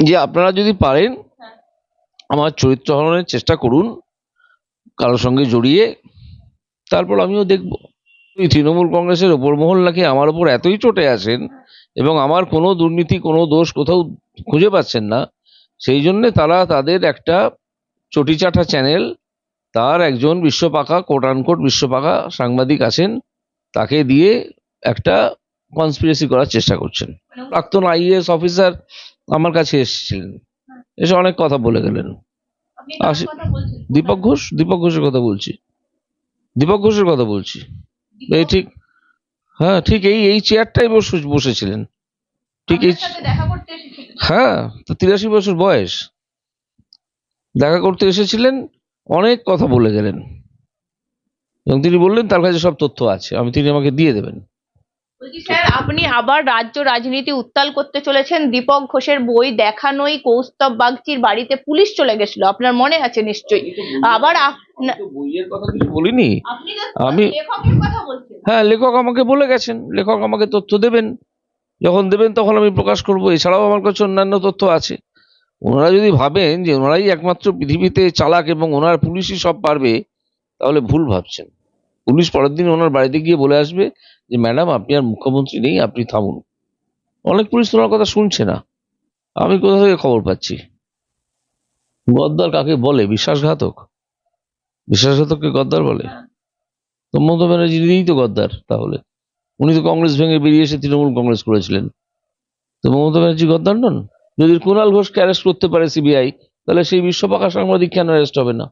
যে আপনারা যদি পারেন আমার চরিত্র হরণের চেষ্টা করুন কারোর সঙ্গে জড়িয়ে তারপর আমিও দেখব। এই তৃণমূল কংগ্রেসের ওপর মহল নাকি আমার ওপর এতই চটে আছেন এবং আমার কোনো দুর্নীতি কোনো দোষ কোথাও খুঁজে পাচ্ছেন না সেই জন্যে তারা তাদের একটা চটিচাটা চ্যানেল তার একজন বিশ্বপাকা কোট আনকোট বিশ্বপাকা সাংবাদিক আছেন তাকে দিয়ে একটা কনস্পিরেসি করার চেষ্টা করছেন। প্রাক্তন আইএএস অফিসার আমার কাছে এসেছিলেন। এসে অনেক কথা বলে গেলেন। আসি- দীপক ঘোষ? দীপক ঘোষের কথা বলছি। দীপক ঘোষের কথা বলছি। এই ঠিক হ্যাঁ ঠিক এই এই চেয়ারটাই বসে বসেছিলেন। ঠিক এই হ্যাঁ তো তিরাশি বছর বয়স। দেখা করতে এসেছিলেন অনেক কথা বলে গেলেন। এবং তিনি বললেন তার কাছে সব তথ্য আছে। আমি তিনি আমাকে দিয়ে দেবেন। বলছি স্যার আপনি আবার রাজ্য রাজনীতি উত্তাল করতে চলেছেন। দীপক ঘোষের বই দেখানোই কৌস্তব বাগচির বাড়িতে পুলিশ চলে গেছিল। আপনার মনে আছে নিশ্চয়ই? আবার বইয়ের কথা কিছু বলিনি। আমি- হ্যাঁ লেখক আমাকে বলে গেছেন। লেখক আমাকে তথ্য দেবেন। যখন দেবেন তখন আমি প্রকাশ করব। এছাড়াও আমার কাছে অন্যান্য তথ্য আছে। ওনারা যদি ভাবেন যে ওনারাই একমাত্র পৃথিবীতে চালাক এবং ওনার পুলিশই সব পারবে তাহলে ভুল ভাবছেন। পুলিশ পরের দিন ওনার বাড়িতে গিয়ে বলে আসবে যে, ম্যাডাম, আপনি আর মুখ্যমন্ত্রী নেই, আপনি থামুন। অনেক পুলিশ তো ওনার কথা শুনছে না। আমি কোথা থেকে খবর পাচ্ছি? গদ্দার কাকে বলে? বিশ্বাসঘাতক? বিশ্বাসঘাতককে গদ্দার বলে? তো মমতা ব্যানার্জি নিজেই তো গদ্দার, তাহলে? উনি তো কংগ্রেস ভেঙে বেরিয়ে এসে তৃণমূল কংগ্রেস করেছিলেন। তো মমতা ব্যানার্জি গদ্দার নন? যদি কুণাল ঘোষকে অ্যারেস্ট করতে পারে সিবিআই তাহলে সেই বিশ্বপাকা সাংবাদিক কেন অ্যারেস্ট হবে না?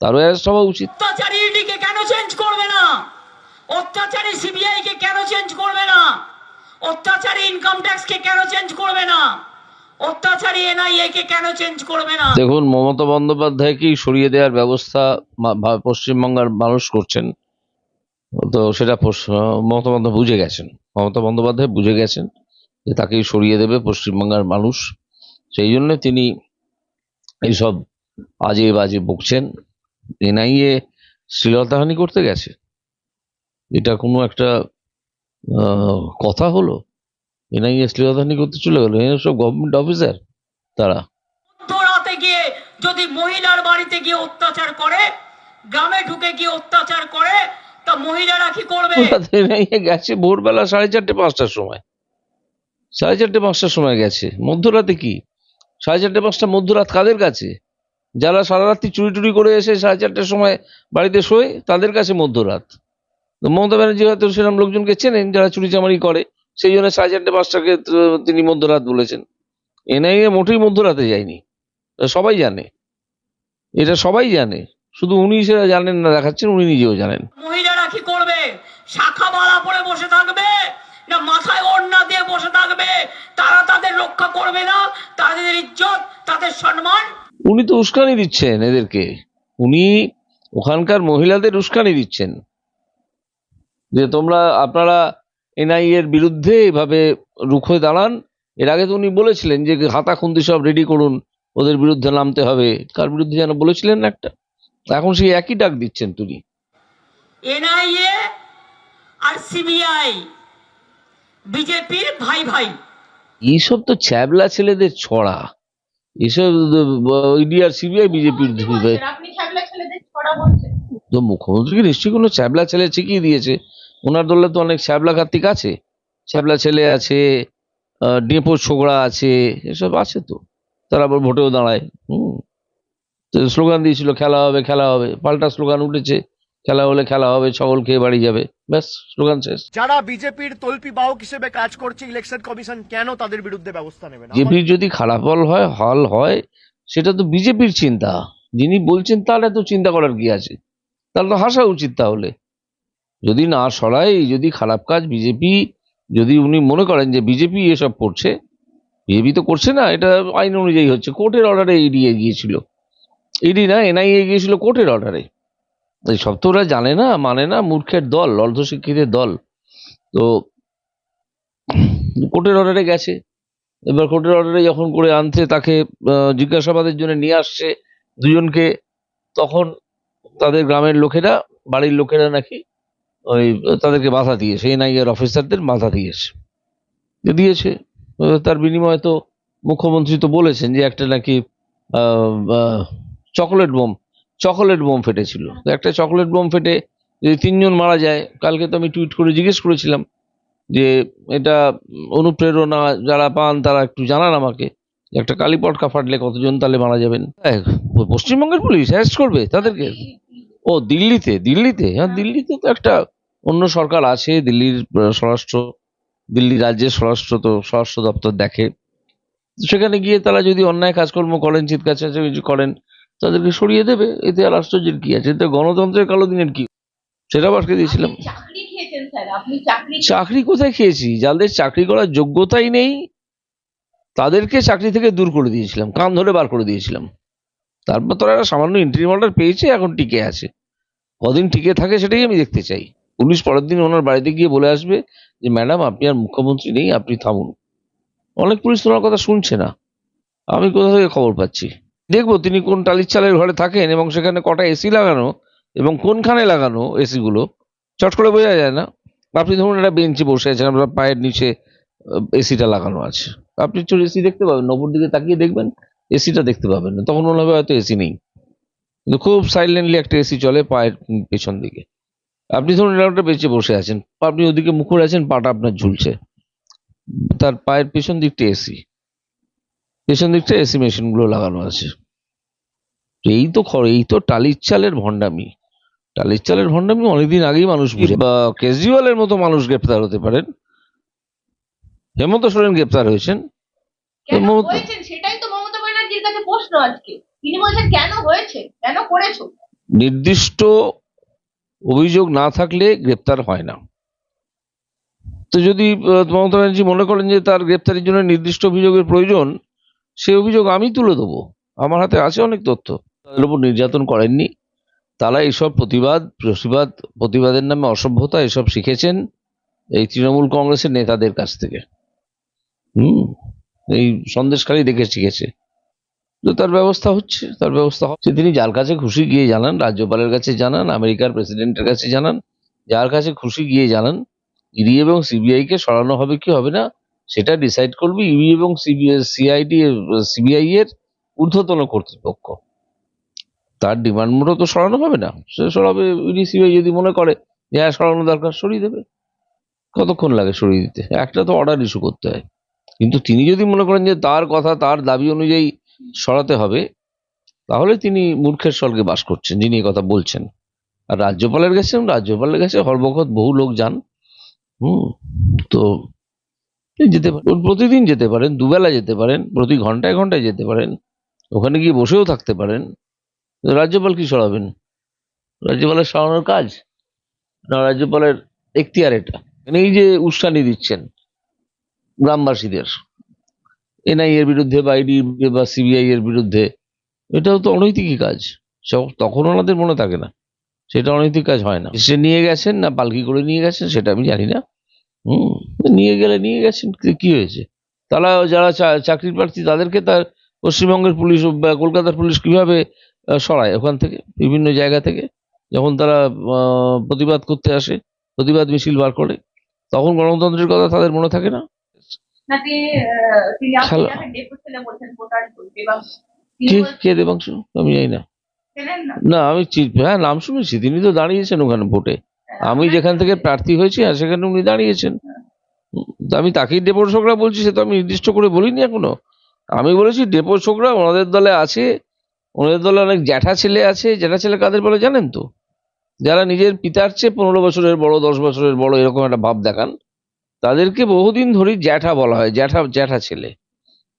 তারও অ্যারেস্ট হওয়া উচিত। অত্যাচারী সিবিআই চেঞ্জ করবে না। অত্যাচারী ইনকাম ট্যাক্স কে কেন চেঞ্জ করবে না? অত্যাচারী এনআইএ কে কেন চেঞ্জ করবে না? দেখুন, মমতা বন্দ্যোপাধ্যায়কেই সরিয়ে দেওয়ার ব্যবস্থা পশ্চিমবঙ্গের মানুষ করছেন? তো সেটা মমতা বন্দ্যোপাধ্যায় বুঝে গেছেন। মমতা বন্দ্যোপাধ্যায় বুঝে গেছেন যে তাকেই সরিয়ে দেবে পশ্চিমবঙ্গের মানুষ। সেই জন্য তিনি এইসব আজে বাজে বকছেন। এনআইএ শ্লীলতাহানি করতে গেছে। এটা কোনো একটা কথা হলো। এনআইএ শ্লীলতাহানি করতে চলে গেল। এরা সব গভর্নমেন্ট অফিসার তারা। রাতে গিয়ে যদি মহিলার বাড়িতে গিয়ে অত্যাচার করে গ্রামে ঢুকে গিয়ে অত্যাচার করে তা মহিলারা কি করবে? গেছে ভোরবেলা সাড়ে চারটে পাঁচটার সময়। সাড়ে চারটে পাঁচটার সময় গেছে। মধ্যরাতে কি? সাড়ে চারটে পাঁচটা মধ্যরাত কাদের কাছে? যারা সারা রাত্রি চুরি টুরি করে এসে সাড়ে চারটের সময় বাড়িতে শোয় তাদের কাছে মধ্যরাত। মমতা ব্যানার্জি হয়তো সেরকম লোকজনকে চেনেন যারা চুরি চামারি করে সেই জন্য সাড়ে চারটে পাঁচটাকে তিনি মধ্যরাত বলেছেন। এনআইএ মোটেই মধ্যরাতে যায়নি। সবাই জানে। এটা সবাই জানে। শুধু উনি সেটা জানেন না দেখাচ্ছেন উনি নিজেও জানেন। মহিলারা কি করবে? শাখা মালা পরে বসে থাকবে? না মাথায় ওড়না দিয়ে বসে থাকবে? তারা তাদের রক্ষা করবে না? তাদের ইজ্জত তাদের সম্মান? উনি তো উস্কানি দিচ্ছেন এদেরকে। উনি ওখানকার মহিলাদের উস্কানি দিচ্ছেন। যে তোমরা আপনারা এনআই এর বিরুদ্ধে এভাবে রুখে দাঁড়ান। এর আগে তো উনি বলেছিলেন যে হাতা খুন্তি সব রেডি করুন ওদের বিরুদ্ধে নামতে হবে। কার বিরুদ্ধে যেন বলেছিলেন না একটা? এখন সেই একই ডাক দিচ্ছেন তিনি। এনআইএ আর সিবিআই বিজেপির ভাই ভাই। এইসব তো ছ্যাবলা ছেলেদের ছড়া। এসব ইডি আর সিবিআই বিজেপির আপনি ছাগলা ছেলেদের ছড়া বলছেন। তো মুখ্যমন্ত্রীকে নিশ্চয়ই কোনো ছ্যাবলা ছেলে শিখিয়ে দিয়েছে? ওনার দলে তো অনেক শ্যাবলা কার্তিক আছে। শ্যাবলা ছেলে আছে ডেপো ছোকরা আছে এসব আছে তো। তারা আবার ভোটেও দাঁড়ায় হুম। তো স্লোগান দিয়েছিল খেলা হবে খেলা হবে। পাল্টা স্লোগান উঠেছে খেলা হলে খেলা হবে ছগল খেয়ে বাড়ি যাবে। ব্যাস স্লোগান শেষ। যারা বিজেপির তল্পি বাহক হিসেবে কাজ করছে ইলেকশন কমিশন কেন তাদের বিরুদ্ধে ব্যবস্থা নেবে না? বিজেপির যদি খারাপ হল হয় হল হয় সেটা তো বিজেপির চিন্তা। যিনি বলছেন তাহলে তো চিন্তা করার কি আছে? তাহলে তো হাসা উচিত তাহলে। যদি না সরাই যদি খারাপ কাজ বিজেপি, যদি উনি মনে করেন যে বিজেপি এসব করছে, বিজেপি তো করছে না, এটা আইন অনুযায়ী হচ্ছে, কোর্টের অর্ডারে ইডি এগিয়েছিল। ইডি না এনআইএ গিয়েছিল কোর্টের অর্ডারে। এই সব তো ওরা জানে না মানে না, মূর্খের দল অর্ধশিক্ষিতের দল। তো কোর্টের অর্ডারে গেছে। এবার কোর্টের অর্ডারে যখন করে আনছে, তাকে জিজ্ঞাসাবাদের জন্য নিয়ে আসছে দুজনকে, তখন তাদের গ্রামের লোকেরা, বাড়ির লোকেরা নাকি ওই তাদেরকে বাধা দিয়েছে এনআইএর অফিসারদের বাধা দিয়েছে। দিয়েছে তার বিনিময়ে তো মুখ্যমন্ত্রী তো বলেছেন যে একটা নাকি চকোলেট বোম চকোলেট বোম ফেটেছিল। একটা চকোলেট বোম ফেটে যদি তিনজন মারা যায় কালকে তো আমি টুইট করে জিজ্ঞেস করেছিলাম যে এটা অনুপ্রেরণা যারা পান তারা একটু জানান আমাকে একটা কালী পটকা ফাটলে কতজন তাহলে মারা যাবেন? হ্যাঁ, পশ্চিমবঙ্গের পুলিশ অ্যারেস্ট করবে তাদেরকে। ও দিল্লিতে দিল্লিতে? হ্যাঁ দিল্লিতে তো একটা অন্য সরকার আছে দিল্লির স্বরাষ্ট্র দিল্লি রাজ্যের স্বরাষ্ট্র তো স্বরাষ্ট্র দপ্তর দেখে। সেখানে গিয়ে তারা যদি অন্যায় কাজকর্ম করেন চিৎকার চেঁচামেচি করেন তাদেরকে সরিয়ে দেবে। এতে আর আশ্চর্যের কি আছে? এতে গণতন্ত্রের কালো দিনের কি? সেটা আটকে দিয়েছিলাম। চাকরি কোথায় খেয়েছি? যাদের চাকরি করার যোগ্যতাই নেই তাদেরকে চাকরি থেকে দূর করে দিয়েছিলাম কান ধরে বার করে দিয়েছিলাম। তারপর তোরা একটা সামান্য ইন্টারভিউ অর্ডার পেয়েছে, এখন টিকে আছে। কদিন টিকে থাকে সেটাই আমি দেখতে চাই। পুলিশ পরের দিন ওনার বাড়িতে গিয়ে বলে আসবে যে, ম্যাডাম, আপনি আর মুখ্যমন্ত্রী নেই, আপনি থামুন। অনেক পুলিশ তোমার কথা শুনছে না। আমি কোথা থেকে খবর পাচ্ছি? দেখব, তিনি কোন টালির চালের ঘরে থাকেন এবং সেখানে কটা এসি লাগানো এবং কোনখানে লাগানো এসিগুলো চট করে বোঝা যায় না। আপনি ধরুন একটা বেঞ্চে বসে আছেন, আপনার পায়ের নিচে এসিটা লাগানো আছে। আপনি একটু এসি দেখতে পাবেন, নবর দিকে তাকিয়ে দেখবেন। এসিটা দেখতে পাবেন না। তখন মনে হবে হয়তো এসি নেই। কিন্তু খুব সাইলেন্টলি একটা এসি চলে পায়ের পেছন দিকে। আপনি ধরুন একটা বেঁচে বসে আছেন আপনি ওদিকে মুখ করে আছেন পাটা আপনার ঝুলছে। তার পায়ের পেছন দিকটা এসি। পেছন দিকটা এসি মেশিনগুলো লাগানো আছে। এই তো খর এই তো টালির চালের ভণ্ডামি। টালির চালের ভণ্ডামি অনেকদিন আগেই মানুষ বুঝে। বা কেজরিওয়ালের মতো মানুষ গ্রেপ্তার হতে পারেন। হেমন্ত সোরেন গ্রেপ্তার হয়েছেন কেন মমতা- হয়েছেন সেটাই তো মমতা ব্যানার্জির কাছে প্রশ্ন আজকে। তিনি বলছেন, কেন হয়েছে? কেন করেছ? নির্দিষ্ট অভিযোগ না থাকলে গ্রেপ্তার হয় না। তো যদি মমতা ব্যানার্জি মনে করেন যে তার গ্রেপ্তারের জন্য নির্দিষ্ট অভিযোগের প্রয়োজন সেই অভিযোগ আমি তুলে দেবো। আমার হাতে আছে অনেক তথ্য। তাদের উপর নির্যাতন করেননি। তারা এইসব প্রতিবাদ প্রতিবাদ, প্রতিবাদের নামে অসভ্যতা, এসব শিখেছেন এই তৃণমূল কংগ্রেসের নেতাদের কাছ থেকে। হুম, এই সন্দেশখালী দেখে শিখেছে। তো তার ব্যবস্থা হচ্ছে, তার ব্যবস্থা হচ্ছে। তিনি যার কাছে খুশি গিয়ে জানান, রাজ্যপালের কাছে জানান, আমেরিকার প্রেসিডেন্টের কাছে জানান, যার কাছে খুশি গিয়ে জানান ইডি এবং সিবিআই কে সরানো হবে কি হবে না, সেটা ডিসাইড করবে ইডি এবং সিআইডি সিবিআই এর ঊর্ধ্বতন কর্তৃপক্ষ। তার ডিমান্ড মতো তো সরানো হবে না, সে সরাবে ইডি সিবিআই যদি মনে করে যে হ্যাঁ সরানো দরকার, সরিয়ে দেবে। কতক্ষণ লাগে সরিয়ে দিতে? একটা তো অর্ডার ইস্যু করতে হয়। কিন্তু তিনি যদি মনে করেন যে তার কথা, তার দাবি অনুযায়ী সরাতে হবে, তাহলে তিনি মূর্খের স্বর্গে বাস করছেন, যিনি কথা বলছেন। আর রাজ্যপালের কাছে রাজ্যপালের কাছে হরবখত বহু লোক যান, হুম, তো যেতে পারেন প্রতিদিন যেতে পারেন, দুবেলা যেতে পারেন, প্রতি ঘন্টায় ঘন্টায় যেতে পারেন, ওখানে গিয়ে বসেও থাকতে পারেন। রাজ্যপাল কি সরাবেন? রাজ্যপালের সরানোর কাজ? না, রাজ্যপালের এখতিয়ার এটা। মানে এই যে উস্কানি দিচ্ছেন গ্রামবাসীদের। এনআই এর বিরুদ্ধে বা ইডি বা সিবিআই এর বিরুদ্ধে, এটাও তো অনৈতিকই কাজ। সব- তখন ওনাদের মনে থাকে না। সেটা অনৈতিক কাজ হয় না। সে নিয়ে গেছেন না, পালকি করে নিয়ে গেছেন, সেটা আমি জানি না। হুম, নিয়ে গেলে নিয়ে গেছেন, কি- হয়েছে? তারা যারা চাকরির প্রার্থী, তাদেরকে তার পশ্চিমবঙ্গের পুলিশ, বা কলকাতার পুলিশ কীভাবে সরায়? ওখান থেকে, বিভিন্ন জায়গা থেকে। যখন তারা প্রতিবাদ করতে আসে, প্রতিবাদ মিছিল বার করে, তখন গণতন্ত্রের কথা তাদের মনে থাকে না। কে দেবাংশু? আমি জানি না। না? আমি হ্যাঁ নাম শুনেছি তিনি তো দাঁড়িয়েছেন ওখানে ভোটে। আমি যেখান থেকে প্রার্থী হয়েছি আর সেখানে উনি দাঁড়িয়েছেন। তা আমি তাকেই ডেপোর ছোকরা বলছি সে তো আমি নির্দিষ্ট করে বলিনি এখনও। আমি বলেছি ডেপোর ছোকরা ওনাদের দলে আছে ওনাদের দলে অনেক জ্যাঠা ছেলে আছে। জ্যাঠা ছেলে কাদের বলে জানেন তো? যারা নিজের পিতার চেয়ে পনেরো বছরের বড় দশ বছরের বড় এরকম একটা ভাব দেখান। তাদেরকে বহুদিন ধরেই জ্যাঠা বলা হয় জ্যাঠা জ্যাঠা ছেলে।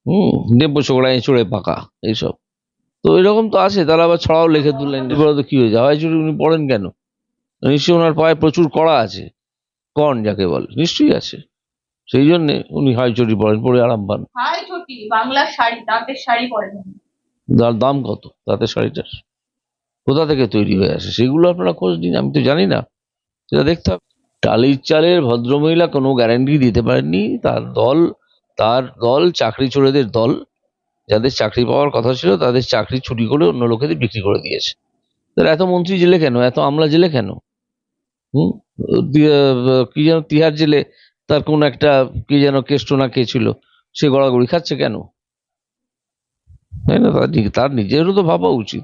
হুম ডেপো ছোকরা চড়ে পাকা এইসব। তো এরকম তো আছে তারা আবার ছড়াও লিখে তুললেন। এরপরে তো কি হয়েছে? হাওয়াই চুরি উনি পড়েন কেন? নিশ্চয়ই ওনার পায়ে প্রচুর কড়া আছে কর্ন যাকে বলে নিশ্চয়ই আছে। সেই জন্যে উনি হাই চুরি পড়েন পরে আরাম পান। হাই ছোটি শাড়ি তাঁতের শাড়ি পরেন। তার দাম কত? তাতে শাড়িটার। কোথা থেকে তৈরি হয়ে আসে? সেগুলো আপনারা খোঁজ নিন আমি তো জানি না। সেটা দেখতে হবে। টালির চালের ভদ্রমহিলা কোনো গ্যারান্টি দিতে পারেননি। তার দল তার দল চাকরি চোরেদের দল, যাদের চাকরি পাওয়ার কথা ছিল তাদের চাকরি ছুটি করে অন্য লোকেদের বিক্রি করে দিয়েছে। তাহলে এত মন্ত্রী জেলে কেন? এত আমলা জেলে কেন? হুম? কি যেন তিহার জেলে তার কোন একটা কি যেন কেষ্ট না কে ছিল, সে গড়াগড়ি খাচ্ছে কেন? তাই না? তার তার নিজেরও তো ভাবা উচিত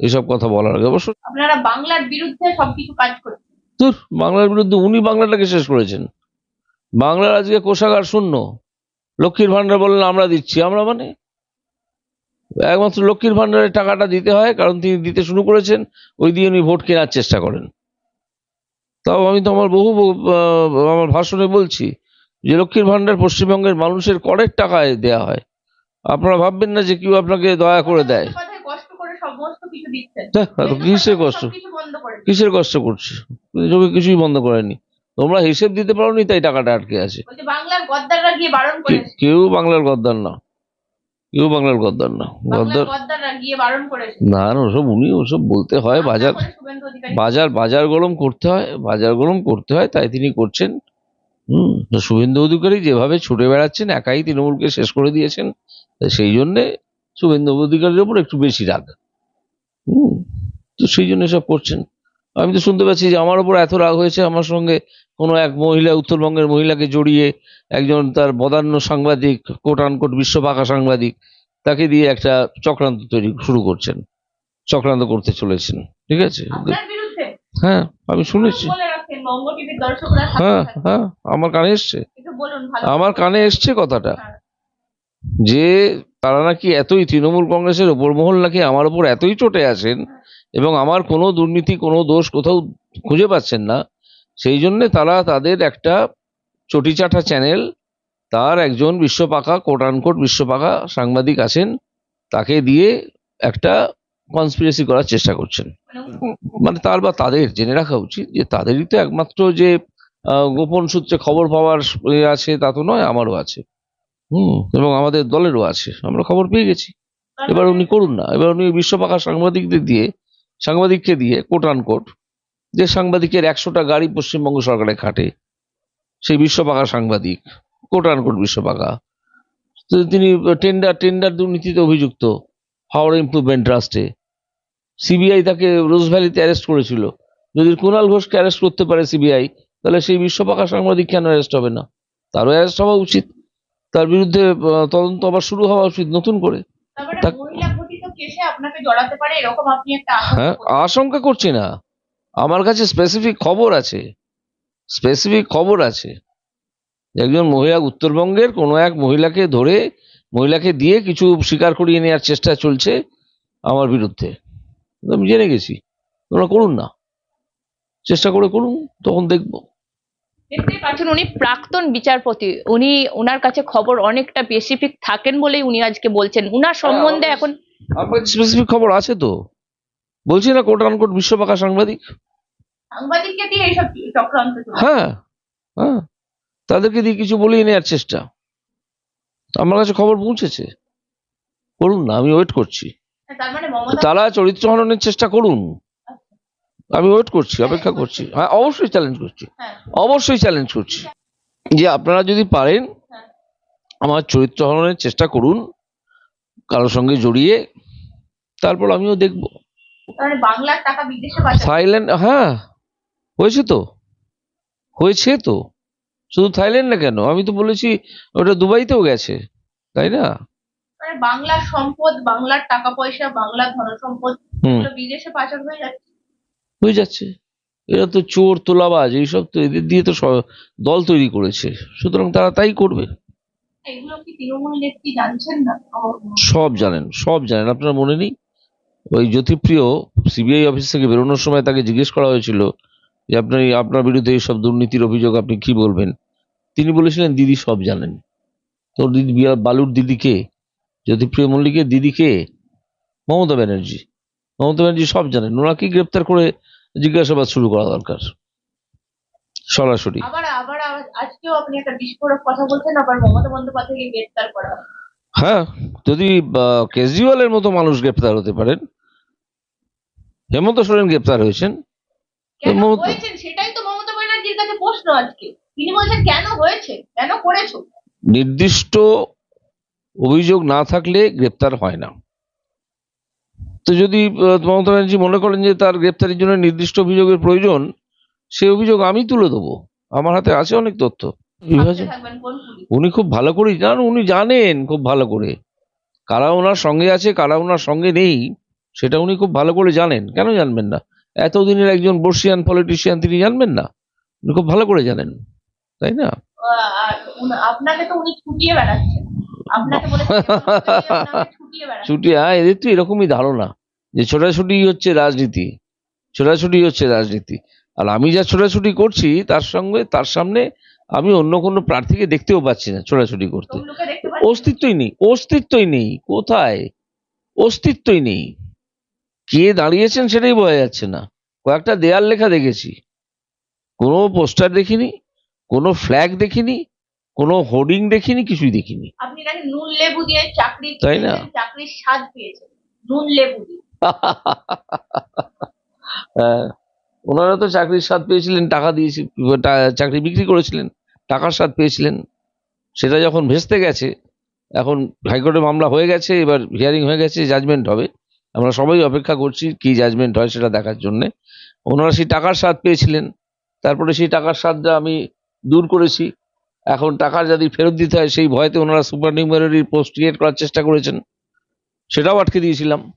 এসব কথা বলার আগে। অবশ্য আপনারা বাংলার বিরুদ্ধে সবকিছু কাজ করছেন। ধুর, বাংলার বিরুদ্ধে উনি বাংলাটাকে শেষ করেছেন। বাংলার আজকে কোষাগার শূন্য। লক্ষ্মীর ভান্ডার বললেন আমরা দিচ্ছি। আমরা মানে? একমাত্র লক্ষ্মীর ভান্ডারের টাকাটা দিতে হয় কারণ তিনি দিতে শুরু করেছেন ওই দিয়ে উনি ভোট কেনার চেষ্টা করেন। তাও আমি তো আমার বহু আমার ভাষণে বলছি যে লক্ষ্মীর ভান্ডার পশ্চিমবঙ্গের মানুষের করের টাকায় দেয়া হয়। আপনারা ভাববেন না যে কেউ আপনাকে দয়া করে দেয় কথায় কষ্ট করে সমস্ত কিছু দিচ্ছেন হ্যাঁ, এত কিসের কষ্ট? কিসের করছে? এসবে কিছুই বন্ধ করেনি। তোমরা হিসেব দিতে পারোনি তাই টাকাটা আটকে আছে। কেউ বাংলার গদ্দার না। কেউ বাংলার গদ্দার না। গদ্দার না না ওসব উনি ওসব বলতে হয় বাজার বাজার বাজার গরম করতে হয় বাজার গরম করতে হয় তাই তিনি করছেন। হুম শুভেন্দু অধিকারী যেভাবে ছুটে বেড়াচ্ছেন একাই তৃণমূলকে শেষ করে দিয়েছেন। সেই জন্যে শুভেন্দু অধিকারীর ওপর একটু বেশি রাগ। হুম তো সেই জন্য সব করছেন। আমি তো শুনতে পাচ্ছি যে আমার ওপর এত রাগ হয়েছে আমার সঙ্গে কোনো এক মহিলা উত্তরবঙ্গের মহিলাকে জড়িয়ে একজন তার বদান্য সাংবাদিক কোট আনকোট বিশ্বপাকা সাংবাদিক তাকে দিয়ে একটা চক্রান্ত তৈরি শুরু করছেন চক্রান্ত করতে চলেছেন ঠিক আছে? হ্যাঁ আমি শুনেছি। হ্যাঁ হ্যাঁ আমার কানে এসছে। আমার কানে এসছে কথাটা। হ্যাঁ। যে তারা নাকি এতই তৃণমূল কংগ্রেসের ওপর মহল নাকি আমার ওপর এতই চটে আছেন এবং আমার কোনো দুর্নীতি, কোনো দোষ কোথাও খুঁজে পাচ্ছেন না, সেই জন্য তারা তাদের একটা চটিচাটা চ্যানেল, তার একজন বিশ্বপাকা কোট আনকোট বিশ্বপাকা সাংবাদিক আছেন, তাকে দিয়ে একটা কনস্পিরেসি করার চেষ্টা করছেন। মানে তার বা তাদের, জেনে রাখা উচিত যে তাদেরই তো একমাত্র যে গোপন সূত্রে খবর পাওয়ার এ আছে, তা তো নয়, আমারও আছে। হুম, এবং আমাদের দলেরও আছে, আমরা খবর পেয়ে গেছি। এবার উনি করুন না, এবার উনি বিশ্বপাকা সাংবাদিকদের দিয়ে, সাংবাদিককে দিয়ে কোট আনকোট যে সাংবাদিকের একশোটা গাড়ি পশ্চিমবঙ্গ সরকারে খাটে, সেই বিশ্বপাকা সাংবাদিক কোট আনকোট বিশ্বপাকা তিনি টেন্ডার টেন্ডার দুর্নীতিতে অভিযুক্ত হাওড়া ইমপ্রুভমেন্ট ট্রাস্টে সিবিআই তাকে রোজ ভ্যালিতে অ্যারেস্ট করেছিল। যদি কুণাল ঘোষকে অ্যারেস্ট করতে পারে সিবিআই তাহলে সেই বিশ্বপাকা সাংবাদিক কেন অ্যারেস্ট হবে না? তারও অ্যারেস্ট হওয়া উচিত। তার বিরুদ্ধে তদন্ত আবার শুরু হওয়া উচিত নতুন করে। হ্যাঁ আশঙ্কা করছি না। আমার কাছে স্পেসিফিক খবর আছে। স্পেসিফিক খবর আছে। একজন মহিলা উত্তরবঙ্গের কোনো এক মহিলাকে ধরে মহিলাকে দিয়ে কিছু স্বীকার করিয়ে নেওয়ার চেষ্টা চলছে আমার বিরুদ্ধে। আমি জেনে গেছি। তোমরা করুন না। চেষ্টা করে করুন তখন দেখব। দেখতেই পাচ্ছেন উনি প্রাক্তন বিচারপতি। উনি ওনার কাছে খবর অনেকটা স্পেসিফিক থাকেন বলেই উনি আজকে বলছেন। উনার সম্বন্ধে এখন আমার স্পেসিফিক খবর আছে তো। বলছি না কোট আনকোট বিশ্বপাকা সাংবাদিক? সাংবাদিককে দিয়ে এইসব চক্রান্ত হ্যাঁ। হ্যাঁ তাদেরকে দিয়ে কিছু বলিয়ে নেওয়ার চেষ্টা। আমার কাছে খবর পৌঁছেছে। করুন না আমি ওয়েট করছি। তার মানে তারা চরিত্র হননের চেষ্টা করুন। আমি ওয়েট করছি অপেক্ষা করছি। হ্যাঁ অবশ্যই চ্যালেঞ্জ করছি। হ্যাঁ। অবশ্যই চ্যালেঞ্জ করছি। যে আপনারা যদি পারেন হ্যাঁ। আমার চরিত্র হরণের চেষ্টা করুন কারোর সঙ্গে জড়িয়ে তারপর আমিও দেখব। থাইল্যান্ড হ্যাঁ হয়েছে তো। হয়েছে তো। শুধু থাইল্যান্ড না কেন? আমি তো বলেছি ওটা দুবাইতেও গেছে তাই না? বাংলার সম্পদ বাংলার টাকা পয়সা বাংলার ধন সম্পদ হুম বিদেশে পাচার হয়ে যাচ্ছে হয়ে যাচ্ছে? এরা তো চোর তোলাবাজ এইসব তো এদের দিয়ে তো দল তৈরি করেছে। সুতরাং তারা তাই করবে। সব জানেন সব জানেন। আপনার মনে নেই? ওই জ্যোতিপ্রিয় সিবিআই অফিস থেকে বেরোনোর সময় তাকে জিজ্ঞেস করা হয়েছিল যে আপনি আপনার বিরুদ্ধে এইসব দুর্নীতির অভিযোগ আপনি কি বলবেন? তিনি বলেছিলেন দিদি সব জানেন। তোর দিদি বালুর দিদিকে জ্যোতিপ্রিয় মল্লিকের দিদিকে মমতা ব্যানার্জি মমতা ব্যানার্জি সব জানেন। ওনাকেই গ্রেপ্তার করে জিজ্ঞাসাবাদ শুরু করা দরকার। সরাসরি। হ্যাঁ যদি কেজরিওয়ালের মতো মানুষ গ্রেপ্তার হতে পারেন। হেমন্ত সোরেন গ্রেপ্তার হয়েছেন। হয়েছেন? সেটাই তো মমতা ব্যানার্জির কাছে প্রশ্ন আজকে। তিনি বলছেন কেন হয়েছে? কেন করেছ? নির্দিষ্ট অভিযোগ না থাকলে গ্রেপ্তার হয় না। তো যদি মমতা ব্যানার্জি মনে করেন যে তার গ্রেপ্তারের জন্য নির্দিষ্ট অভিযোগের প্রয়োজন সেই অভিযোগ আমি তুলে দেবো। আমার হাতে আছে অনেক তথ্য। উনি খুব ভালো করেই জান উনি জানেন খুব ভালো করে। কারা ওনার সঙ্গে আছে কারা ওনার সঙ্গে নেই সেটা উনি খুব ভালো করে জানেন। কেন জানবেন না? এতদিনের একজন বর্ষিয়ান পলিটিশিয়ান তিনি জানবেন না? উনি খুব ভালো করে জানেন তাই না? আপনাকে তো উনি ছুটিয়ে বেড়াচ্ছেন। আপনাকে বলেছেন যে ওনাকে ছুটিয়ে বেড়াচ্ছেন ছুটি হ্যাঁ এদের তো এরকমই ধারণা যে ছোটাছুটি হচ্ছে রাজনীতি ছোটাছুটি হচ্ছে রাজনীতি। আর আমি যা ছোটাছুটি করছি তার সঙ্গে তার সামনে আমি অন্য কোনো প্রার্থীকে দেখতেও পাচ্ছি না ছোটাছুটি করতে। অস্তিত্বই নেই অস্তিত্বই নেই কোথায়? অস্তিত্বই নেই। কে দাঁড়িয়েছেন সেটাই বোঝা যাচ্ছে না। কয়েকটা দেয়াল লেখা দেখেছি। কোনো পোস্টার দেখিনি কোনো ফ্ল্যাগ দেখিনি কোনো হোর্ডিং দেখিনি কিছুই দেখিনি। আপনি নাকি নুন লেবু দিয়ে চাকরি তাই না? চাকরির স্বাদ পেয়েছেন। নুন লেবু দিয়ে। হ্যাঁ, ওনারা তো চাকরির স্বাদ পেয়েছিলেন টাকা দিয়েছি চাকরি বিক্রি করেছিলেন টাকার স্বাদ পেয়েছিলেন। সেটা যখন ভেস্তে গেছে এখন হাইকোর্টে মামলা হয়ে গেছে এবার হিয়ারিং হয়ে গেছে জাজমেন্ট হবে। আমরা সবাই অপেক্ষা করছি কি জাজমেন্ট হয় সেটা দেখার জন্যে। ওনারা সেই টাকার স্বাদ পেয়েছিলেন তারপরে সেই টাকার স্বাদটা আমি দূর করেছি। এখন টাকা যদি ফেরত দিতে হয়, সেই ভয়তে ওনারা সুপার নিউমারির পোস্ট ক্রিয়েট করার চেষ্টা করেছেন। সেটাও আটকে দিয়েছিলাম।